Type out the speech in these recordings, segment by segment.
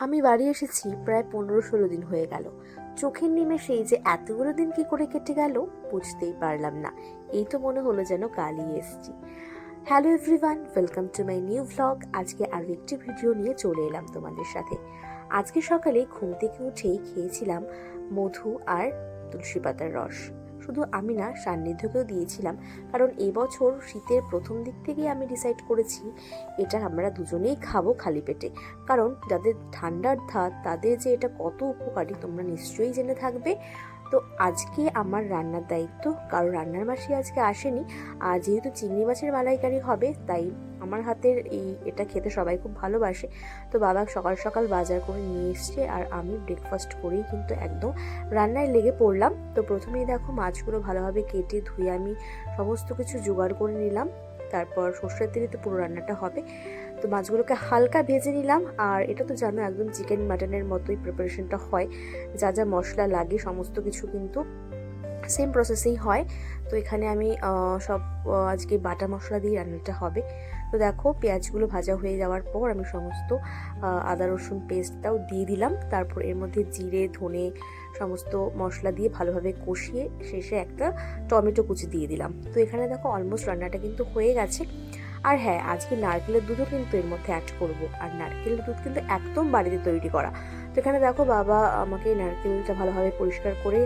আমি বাড়ি এসেছি প্রায় পনেরো ষোলো দিন হয়ে গেল। চোখের নিমেষেই যে এতগুলো দিন কি করে কেটে গেল বুঝতেই পারলাম না। এই তো মনে হলো যেন কালই এসেছি। Hello everyone, welcome to my new vlog আজকে আরও একটি ভিডিও নিয়ে চলে এলাম তোমাদের সাথে। আজকে সকালে ঘুম থেকে উঠেই খেয়েছিলাম মধু আর তুলসী পাতার রস। শুধু আমি না, সান্নিধ্যকেও দিয়েছিলাম। কারণ এবছর শীতের প্রথম দিক থেকেই আমি ডিসাইড করেছি, এটা আমরা দুজনেই খাব খালি পেটে। কারণ যাদের ঠান্ডার ধাত, তাদের যে এটা কত উপকারী, তোমরা নিশ্চয়ই জেনে থাকবে। তো আজকে আমার রান্নার দায়িত্ব কারণ রান্নার মাসি আজকে আসেনি। আর যেহেতু চিংড়ি মাছের মালাইকারি হবে, তাই আমার হাতের এই এটা খেতে সবাই খুব ভালোবাসে। তো বাবা সকাল সকাল বাজার করে নিয়ে এসছে আর আমি ব্রেকফাস্ট করেই কিন্তু একদম রান্নায় লেগে পড়লাম। তো প্রথমেই দেখো মাছগুলো ভালোভাবে কেটে ধুয়ে আমি সমস্ত কিছু জোগাড় করে নিলাম। তারপর সর্ষের তেলে তো পুরো রান্নাটা হবে। তো মাছগুলোকে হালকা ভেজে নিলাম আর এটা তো জানো একদম চিকেন মাটনের মতোই প্রিপারেশনটা হয়। যা যা মশলা লাগে সমস্ত কিছু কিন্তু সেম প্রসেসেই হয়। তো এখানে আমি সব আজকে বাটা মশলা দিয়ে রান্নাটা হবে। তো দেখো, পেঁয়াজগুলো ভাজা হয়ে যাওয়ার পর আমি সমস্ত আদা, রসুন পেস্টটাও দিয়ে দিলাম। তারপর এর মধ্যে জিরে, ধনে সমস্ত মশলা দিয়ে ভালোভাবে কষিয়ে শেষে একটা টমেটো কুচি দিয়ে দিলাম। তো এখানে দেখো অলমোস্ট রান্নাটা কিন্তু হয়ে গেছে। আর হ্যাঁ আজকে নারকেলের দুধও কিন্তু এর মধ্যে অ্যাড করব। আর নারকেলের দুধ কিন্তু একদম বাড়িতে তৈরি করা। তো এখানে দেখো, বাবা আমাকে নারকেলটা ভালোভাবে পরিষ্কার করে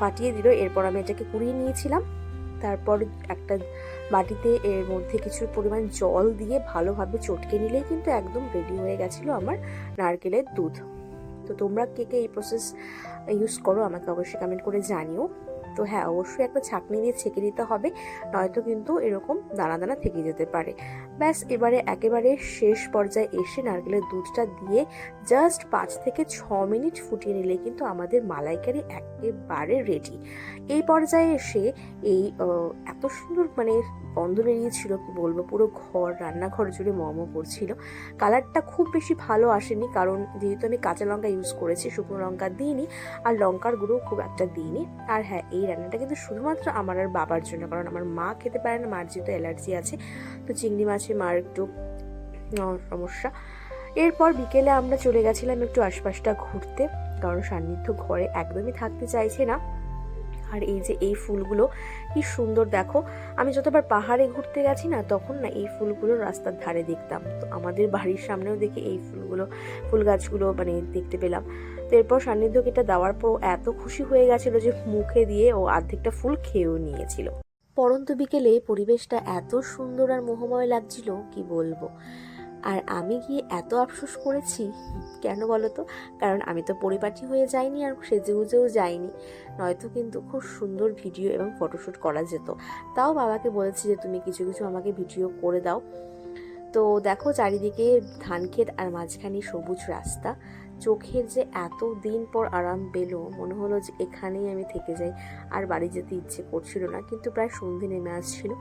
ফাটিয়ে দিল। এরপর আমি এটাকে কুড়িয়ে নিয়েছিলাম। তারপর একটা বাটিতে এর মধ্যে কিছু পরিমাণ জল দিয়ে ভালোভাবে চটকে নিলেই কিন্তু একদম রেডি হয়ে গেছিল আমার নারকেলের দুধ। তো তোমরা কে কে এই প্রসেস ইউজ করো আমাকে অবশ্যই কমেন্ট করে জানিও। তো হ্যাঁ অবশ্যই একটা ছাঁকনি দিয়ে ছেঁকে দিতে হবে, নয়তো কিন্তু এরকম দানা দানা থেকে যেতে পারে। ব্যাস, এবারে একেবারে শেষ পর্যায়ে এসে নারকেলের দুধটা দিয়ে জাস্ট পাঁচ থেকে ছ মিনিট ফুটিয়ে নিলে কিন্তু আমাদের মালাইকারি একেবারে রেডি এই পর্যায়ে এসে এই এত সুন্দর মানে গন্ধ বেরিয়েছিল, কি বলব, পুরো ঘর, রান্নাঘর জুড়ে মমো করছিল কালারটা খুব বেশি ভালো আসেনি, কারণ যেহেতু আমি কাঁচা লঙ্কা ইউজ করেছি, শুকনো লঙ্কা দিইনি, আর লঙ্কার গুঁড়ো খুব একটা দিইনি। আর হ্যাঁ এই রান্নাটা কিন্তু শুধুমাত্র আমার আর বাবার জন্য, কারণ আমার মা খেতে পারে না, মার যেহেতু অ্যালার্জি আছে, তো চিংড়ি মাছে, মার একটু সমস্যা। এরপর বিকেলে আমরা চলে গেছিলাম একটু আশপাশটা ঘুরতে, কারণ সান্নিধ্য ঘরে একদমই থাকতে চাইছে না। আর এই যে এই ফুলগুলো কি সুন্দর দেখো। আমি যতবার পাহাড়ে ঘুরতে গেছি না, তখন না এই ফুলগুলো রাস্তার ধারে দেখতাম। তো আমাদের বাড়ির সামনেও দেখি এই ফুলগুলো, ফুল গাছগুলো মানে দেখতে পেলাম। তো এরপর সান্নিধ্যকে এটা দেওয়ার পর এত খুশি হয়ে গেছিল যে মুখে দিয়ে ও অর্ধেকটা ফুল খেয়েও নিয়েছিল। পরন্ত বিকেলে পরিবেশটা এত সুন্দর আর মোহময় লাগছিল, কি বলব। আর আমি গিয়ে এত আফসোস করেছি? কেন বলো তো? কারণ আমি তো পরিপাটি হয়ে যাইনি আর সেজে গুজেও যাইনি। নয়তো কিন্তু খুব সুন্দর ভিডিও এবং ফটোশ্যুট করা যেত। তাও বাবাকে বলেছি যে, তুমি কিছু কিছু আমাকে ভিডিও করে দাও। তো দেখো চারিদিকে ধান ক্ষেত আর মাঝখানে সবুজ রাস্তা। চোখের যে এত দিন পর আরাম পেল, মনে হলো যে, এখানেই আমি থেকে যাই। আর বাড়ি যেতে ইচ্ছে করছিল না, কিন্তু প্রায় সন্ধে নেমে আসছিল।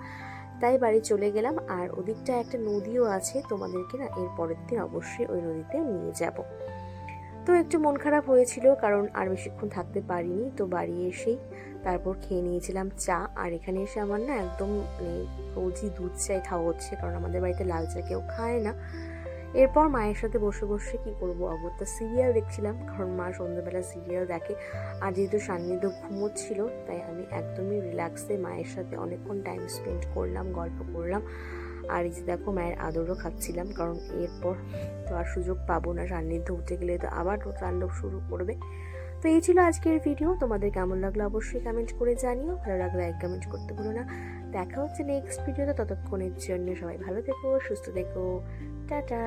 তাই বাড়ি চলে গেলাম, আর ওদিকটা একটা নদীও আছে, তোমাদেরকে না এর পরের দিন অবশ্যই ওই নদীতে নিয়ে যাব। তো একটু মন খারাপ হয়েছিল, কারণ আর বেশিক্ষণ থাকতে পারিনি, তো বাড়ি এসেই তারপর খেয়ে নিয়েছিলাম চা, আর এখানে এসে আমার না একদম মানে রোজই দুধ চাই খাওয়া হচ্ছে, কারণ আমাদের বাড়িতে লাল চা কেউ খায় না। এরপর মায়ের সাথে বসে বসে কি করব অগত্যা? সিরিয়াল দেখছিলাম, কারণ মা সন্ধ্যাবেলা সিরিয়াল দেখে। আর যেহেতু সান্নিধ্য ঘুমোচ্ছিল, তাই আমি একদমই রিল্যাক্সে মায়ের সাথে অনেকক্ষণ টাইম স্পেন্ড করলাম, গল্প করলাম। আর এই যে দেখো, মায়ের আদরও খাচ্ছিলাম, কারণ এরপর তো আর সুযোগ পাবো না। সান্নিধ্য উঠে গেলে তো আবার তাণ্ডব শুরু করবে। তো এই ছিল আজকের ভিডিও তোমাদের কেমন লাগল অবশ্যই কমেন্ট করে জানিও। ভালো লাগলে এক কমেন্ট করতে ভুলো না। দেখা হচ্ছে নেক্সট ভিডিওতে ততক্ষণের জন্য সবাই ভালো থেকো, সুস্থ থেকো। টাটা